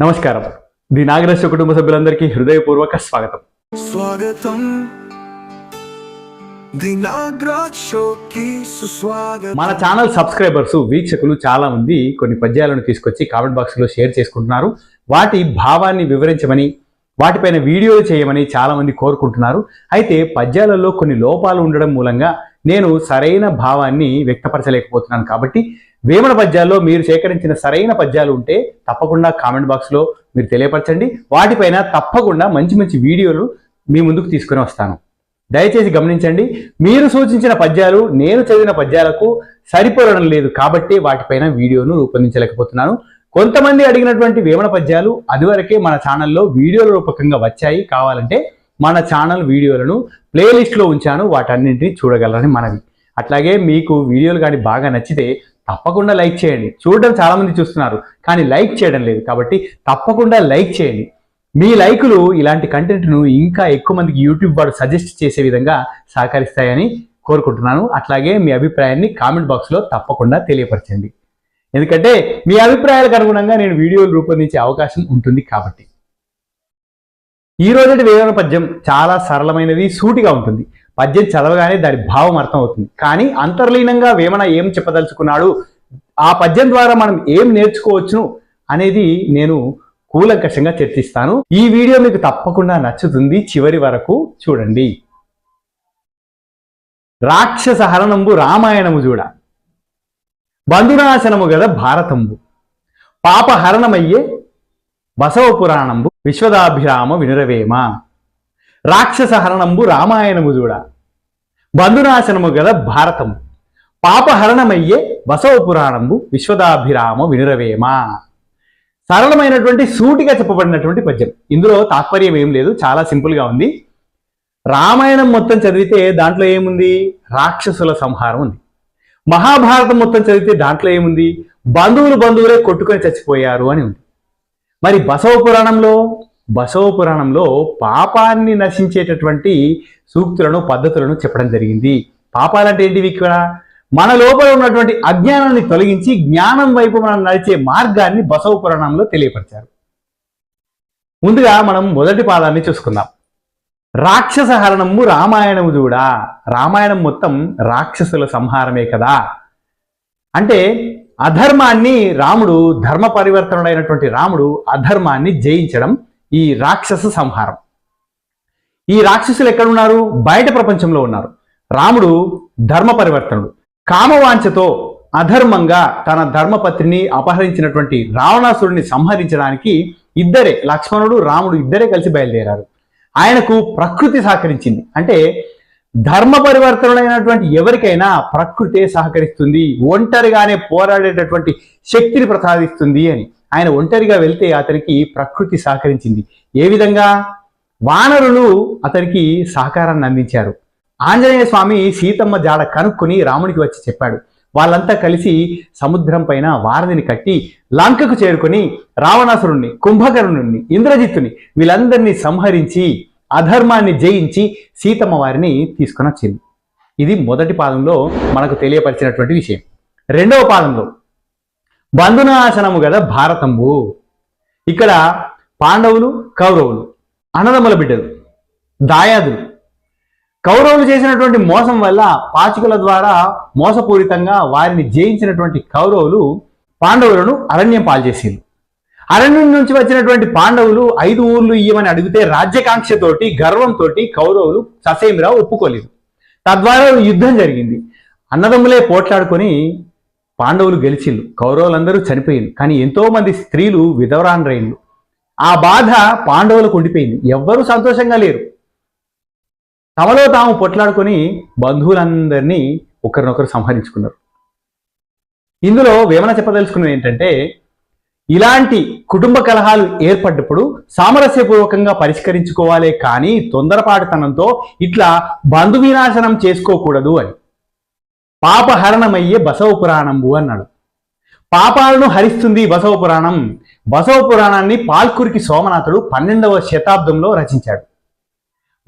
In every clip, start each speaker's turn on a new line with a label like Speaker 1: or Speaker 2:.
Speaker 1: నమస్కారం. ది నాగరాజ కుటుంబ సభ్యులందరికీ హృదయపూర్వక స్వాగతం.
Speaker 2: స్వాగతం.
Speaker 1: మన ఛానల్ సబ్స్క్రైబర్స్ వీక్షకులు చాలా మంది కొన్ని పద్యాలను తీసుకొచ్చి కామెంట్ బాక్స్లో షేర్ చేసుకుంటున్నారు. వాటి భావాన్ని వివరించమని వాటిపైన వీడియోలు చేయమని చాలా మంది కోరుకుంటున్నారు. అయితే పద్యాలలో కొన్ని లోపాలు ఉండడం మూలంగా నేను సరైన భావాన్ని వ్యక్తపరచలేకపోతున్నాను కాబట్టి వేమన పద్యాల్లో మీరు సేకరించిన సరైన పద్యాలు ఉంటే తప్పకుండా కామెంట్ బాక్స్లో మీరు తెలియపరచండి. వాటిపైన తప్పకుండా మంచి మంచి వీడియోలు మీ ముందుకు తీసుకొని వస్తాను. దయచేసి గమనించండి మీరు సూచించిన పద్యాలు నేను చదివిన పద్యాలకు సరిపోలడం లేదు కాబట్టి వాటిపైన వీడియోను రూపొందించలేకపోతున్నాను. కొంతమంది అడిగినటువంటి వేమన పద్యాలు అదివరకే మన ఛానల్లో వీడియోల రూపకంగా వచ్చాయి. కావాలంటే మన ఛానల్ వీడియోలను ప్లేలిస్ట్లో ఉంచాను. వాటన్నింటినీ చూడగలరని మనవి. అట్లాగే మీకు వీడియోలు కానీ బాగా నచ్చితే తప్పకుండా లైక్ చేయండి. చూడడం చాలామంది చూస్తున్నారు కానీ లైక్ చేయడం లేదు. కాబట్టి తప్పకుండా లైక్ చేయండి. మీ లైకులు ఇలాంటి కంటెంట్ను ఇంకా ఎక్కువ మందికి యూట్యూబ్ వారు సజెస్ట్ చేసే విధంగా సహకరిస్తాయని కోరుకుంటున్నాను. అట్లాగే మీ అభిప్రాయాన్ని కామెంట్ బాక్స్లో తప్పకుండా తెలియపరచండి. ఎందుకంటే మీ అభిప్రాయాలకు అనుగుణంగా నేను వీడియోలు రూపొందించే అవకాశం ఉంటుంది కాబట్టి. ఈ రోజుటి వేదన పద్యం చాలా సరళమైనది సూటిగా ఉంటుంది. పద్యం చదవగానే దాని భావం అర్థం అవుతుంది కానీ అంతర్లీనంగా వేమన ఏం చెప్పదలుచుకున్నాడు? ఆ పద్యం ద్వారా మనం ఏం నేర్చుకోవచ్చును అనేది నేను కూలంకషంగా చర్చిస్తాను. ఈ వీడియో మీకు తప్పకుండా నచ్చుతుంది. చివరి వరకు చూడండి. రాక్షస హరణంబు రామాయణము చూడ బంధునాశనము గద భారతంబు. పాపహరణమయ్యే బసవ పురాణంబు విశ్వదాభిరామ వినురవేమ. రాక్షస హరణంబు రామాయణము చూడ బంధునాశనము గల భారతము. పాపహరణమయ్యే బసవ పురాణంబు విశ్వదాభిరామ వినురవేమ. సరళమైనటువంటి సూటిగా చెప్పబడినటువంటి పద్యం. ఇందులో తాత్పర్యం ఏం లేదు చాలా సింపుల్గా ఉంది. రామాయణం మొత్తం చదివితే దాంట్లో ఏముంది? రాక్షసుల సంహారం ఉంది. మహాభారతం మొత్తం చదివితే దాంట్లో ఏముంది? బంధువులు బంధువులే కొట్టుకొని చచ్చిపోయారు అని ఉంది. మరి బసవ పురాణంలో బసవ పురాణంలో పాపాన్ని నశించేటటువంటి సూక్తులను పద్ధతులను చెప్పడం జరిగింది. పాపాలంటే ఏంటివి ఇక్కడ? మన లోపల ఉన్నటువంటి అజ్ఞానాన్ని తొలగించి జ్ఞానం వైపు మనం నడిచే మార్గాన్ని బసవ పురాణంలో తెలియపరిచారు. ముందుగా మనం మొదటి పాదాన్ని చూసుకుందాం. రాక్షస హరణము రామాయణము చూడా? రామాయణం మొత్తం రాక్షసుల సంహారమే కదా? అంటే అధర్మాన్ని రాముడు ధర్మ పరివర్తనుడైనటువంటి రాముడు అధర్మాన్ని జయించడం ఈ రాక్షస సంహారం. ఈ రాక్షసులు ఎక్కడున్నారు బయట ప్రపంచంలో ఉన్నారు. రాముడు ధర్మ పరివర్తనుడు. కామవాంఛతో అధర్మంగా తన ధర్మపత్రిని అపహరించినటువంటి రావణాసురుడిని సంహరించడానికి ఇద్దరే లక్ష్మణుడు రాముడు ఇద్దరే కలిసి బయలుదేరారు. ఆయనకు ప్రకృతి సహకరించింది. అంటే ధర్మ పరివర్తనైనటువంటి ఎవరికైనా ప్రకృతే సహకరిస్తుంది ఒంటరిగానే పోరాడేటటువంటి శక్తిని ప్రసాదిస్తుంది అని. ఆయన ఒంటరిగా వెళ్తే అతనికి ప్రకృతి సహకరించింది. ఏ విధంగా? వానరులు అతనికి సహకారాన్ని అందించారు. ఆంజనేయ స్వామి సీతమ్మ జాడ కనుక్కొని రామునికి వచ్చి చెప్పాడు. వాళ్ళంతా కలిసి సముద్రం పైన వారధిని కట్టి లంకకు చేరుకొని రావణాసురుణ్ణి కుంభకర్ణుణ్ణి ఇంద్రజిత్తుని వీళ్ళందరినీ సంహరించి అధర్మాన్ని జయించి సీతమ్మ వారిని తీసుకొని వచ్చింది ఇది మొదటి పాదంలో మనకు తెలియపరిచినటువంటి విషయం. రెండవ పాదంలో బంధునాశనము కదా భారతంబు ఇక్కడ పాండవులు కౌరవులు అన్నదమ్ముల బిడ్డలు దాయాదులు. కౌరవులు చేసినటువంటి మోసం వల్ల పాచికల ద్వారా మోసపూరితంగా వారిని జయించినటువంటి కౌరవులు పాండవులను అరణ్యం పాల్చేసింది అరణ్యం నుంచి వచ్చినటువంటి పాండవులు ఐదు ఊర్లు ఇయ్యమని అడిగితే రాజ్యకాంక్షతోటి గర్వంతో కౌరవులు ససేమిరా ఒప్పుకోలేదు. తద్వారా యుద్ధం జరిగింది. అన్నదమ్ములే పోట్లాడుకొని పాండవులు గెలిచిళ్ళు కౌరవులందరూ చనిపోయింది కానీ ఎంతో మంది స్త్రీలు విధవరాన్రైళ్ళు ఆ బాధ పాండవులకు ఉండిపోయింది. ఎవ్వరూ సంతోషంగా లేరు. తమలో తాము పొట్లాడుకొని బంధువులందరినీ ఒకరినొకరు సంహరించుకున్నారు. ఇందులో వేమన చెప్పదలుచుకున్నది ఏంటంటే ఇలాంటి కుటుంబ కలహాలు ఏర్పడ్డప్పుడు సామరస్యపూర్వకంగా పరిష్కరించుకోవాలే కానీ తొందరపాటుతనంతో ఇట్లా బంధు వినాశనం చేసుకోకూడదు అని. పాపహరణమయ్యే బసవ పురాణంబు అన్నాడు. పాపాలను హరిస్తుంది బసవ పురాణం బసవ పురాణాన్ని పాల్కురికి సోమనాథుడు పన్నెండవ శతాబ్దంలో రచించాడు.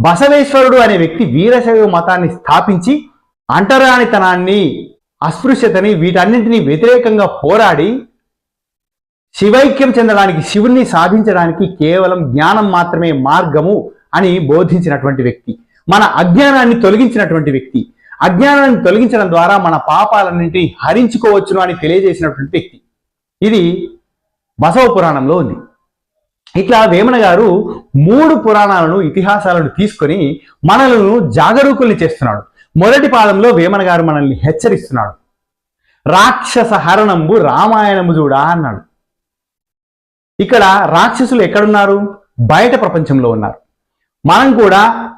Speaker 1: బసవేశ్వరుడు అనే వ్యక్తి వీరశైవ మతాన్ని స్థాపించి అంటరానితనాన్ని అస్పృశ్యతని వీటన్నింటినీ వ్యతిరేకంగా పోరాడి శివైక్యం చెందడానికి శివుణ్ణి సాధించడానికి కేవలం జ్ఞానం మాత్రమే మార్గము అని బోధించినటువంటి వ్యక్తి. మన అజ్ఞానాన్ని తొలగించినటువంటి వ్యక్తి. అజ్ఞానాన్ని తొలగించడం ద్వారా మన పాపాలన్నింటినీ హరించుకోవచ్చును అని తెలియజేసినటువంటి వ్యక్తి. ఇది బసవ పురాణంలో ఉంది. ఇట్లా వేమన గారు మూడు పురాణాలను ఇతిహాసాలను తీసుకొని మనలను జాగరూకుల్ని చేస్తున్నాడు. మొదటి పాదంలో వేమన గారు మనల్ని హెచ్చరిస్తున్నాడు. రాక్షస హరణంబు రామాయణము చూడా అన్నాడు. ఇక్కడ రాక్షసులు ఎక్కడున్నారు? బయట ప్రపంచంలో ఉన్నారు. మనం కూడా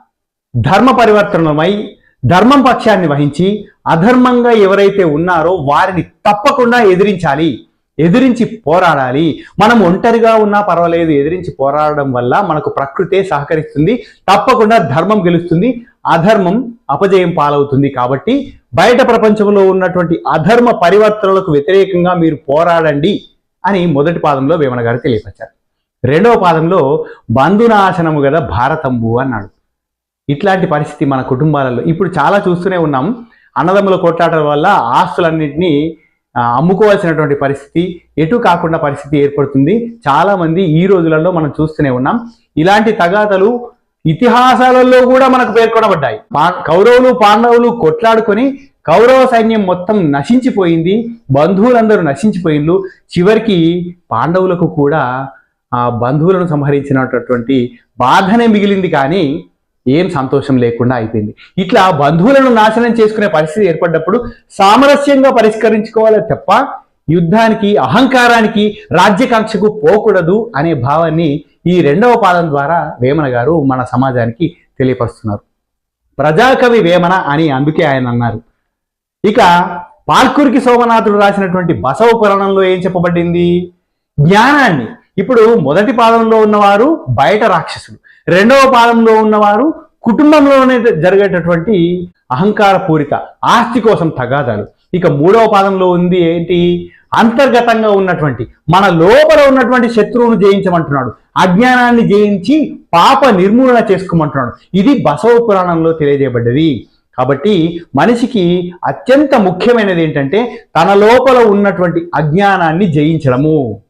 Speaker 1: ధర్మ పరివర్తనమై ధర్మం పక్షాన్ని వహించి అధర్మంగా ఎవరైతే ఉన్నారో వారిని తప్పకుండా ఎదిరించాలి ఎదిరించి పోరాడాలి. మనం ఒంటరిగా ఉన్నా పర్వాలేదు ఎదిరించి పోరాడడం వల్ల మనకు ప్రకృతే సహకరిస్తుంది తప్పకుండా ధర్మం గెలుస్తుంది అధర్మం అపజయం పాలవుతుంది కాబట్టి బయట ప్రపంచంలో ఉన్నటువంటి అధర్మ పరివర్తనలకు వ్యతిరేకంగా మీరు పోరాడండి అని మొదటి పాదంలో వేమన గారు తెలియపరిచారు. రెండవ పాదంలో బంధునాశనము గదా భారతంబు అన్నాడు. ఇట్లాంటి పరిస్థితి మన కుటుంబాలలో. ఇప్పుడు చాలా చూస్తూనే ఉన్నాం. అన్నదమ్ముల కొట్లాటల వల్ల ఆస్తులన్నింటినీ అమ్ముకోవాల్సినటువంటి పరిస్థితి ఎటు కాకుండా పరిస్థితి ఏర్పడుతుంది. చాలామంది ఈ రోజులలో మనం చూస్తూనే ఉన్నాం. ఇలాంటి తగాదలు ఇతిహాసాలలో కూడా మనకు పేర్కొనబడ్డాయి. కౌరవులు పాండవులు కొట్లాడుకొని కౌరవ సైన్యం మొత్తం నశించిపోయింది. బంధువులందరూ నశించిపోయిండ్రు చివరికి పాండవులకు కూడా ఆ బంధువులను సంహరించినటువంటి బాధనే మిగిలింది. కానీ ఏం సంతోషం లేకుండా అయిపోయింది. ఇట్లా బంధువులను నాశనం చేసుకునే పరిస్థితి ఏర్పడ్డప్పుడు సామరస్యంగా పరిష్కరించుకోవాలి తప్ప యుద్ధానికి అహంకారానికి రాజ్యకాంక్షకు పోకూడదు అనే భావాన్ని ఈ రెండవ పాదం ద్వారా వేమన గారు మన సమాజానికి తెలియపరుస్తున్నారు. ప్రజాకవి వేమన అని అందుకే ఆయన అన్నారు. ఇక పాల్కురికి సోమనాథుడు రాసినటువంటి బసవ పురాణంలో ఏం చెప్పబడింది? జ్ఞానాన్ని. ఇప్పుడు మొదటి పాదంలో ఉన్నవారు బయట రాక్షసులు. రెండవ పాదంలో ఉన్నవారు కుటుంబంలోనే జరిగేటటువంటి అహంకార పూరిత ఆస్తి కోసం తగాదాలు. ఇక మూడవ పాదంలో ఉంది ఏంటి? అంతర్గతంగా ఉన్నటువంటి మన లోపల ఉన్నటువంటి శత్రువును జయించమంటున్నాడు. అజ్ఞానాన్ని జయించి పాప నిర్మూలన చేసుకోమంటున్నాడు. ఇది బసవ పురాణంలో తెలియజేయబడ్డది. కాబట్టి మనిషికి అత్యంత ముఖ్యమైనది ఏంటంటే తన లోపల ఉన్నటువంటి అజ్ఞానాన్ని జయించడము.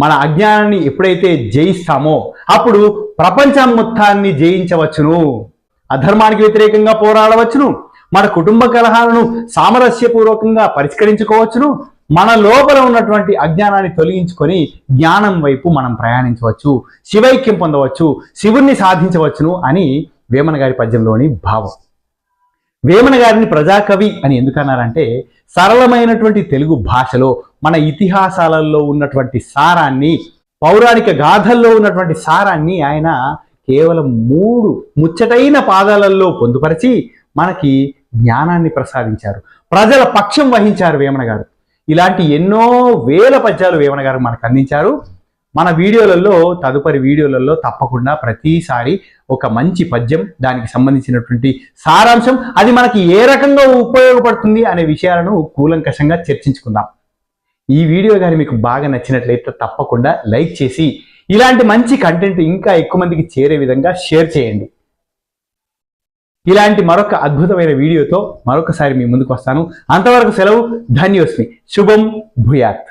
Speaker 1: మన అజ్ఞానాన్ని ఎప్పుడైతే జయిస్తామో అప్పుడు ప్రపంచం మొత్తాన్ని జయించవచ్చును. అధర్మానికి వ్యతిరేకంగా పోరాడవచ్చును. మన కుటుంబ కలహాలను సామరస్యపూర్వకంగా పరిష్కరించుకోవచ్చును. మన లోపల ఉన్నటువంటి అజ్ఞానాన్ని తొలగించుకొని జ్ఞానం వైపు మనం ప్రయాణించవచ్చు. శివైక్యం పొందవచ్చు. శివుణ్ణి సాధించవచ్చును అని వేమన గారి పద్యంలోని భావం. వేమన గారిని ప్రజాకవి అని ఎందుకన్నారంటే సరళమైనటువంటి తెలుగు భాషలో మన ఇతిహాసాలలో ఉన్నటువంటి సారాన్ని పౌరాణిక గాథల్లో ఉన్నటువంటి సారాన్ని ఆయన కేవలం మూడు ముచ్చటైన పాదాలలో పొందుపరిచి మనకి జ్ఞానాన్ని ప్రసాదించారు. ప్రజల పక్షం వహించారు వేమన గారు. ఇలాంటి ఎన్నో వేల పద్యాలు వేమన గారు మనకు అందించారు. మన వీడియోలలో తదుపరి వీడియోలలో తప్పకుండా ప్రతిసారి ఒక మంచి పద్యం దానికి సంబంధించినటువంటి సారాంశం అది మనకి ఏ రకంగా ఉపయోగపడుతుంది అనే విషయాలను కూలంకషంగా చర్చించుకుందాం. ఈ వీడియో కానీ మీకు బాగా నచ్చినట్లయితే తప్పకుండా లైక్ చేసి ఇలాంటి మంచి కంటెంట్ ఇంకా ఎక్కువ మందికి చేరే విధంగా షేర్ చేయండి. ఇలాంటి మరొక అద్భుతమైన వీడియోతో మరొకసారి మీ ముందుకు వస్తాను. అంతవరకు సెలవు ధన్యోస్మి. శుభం భూయాత్.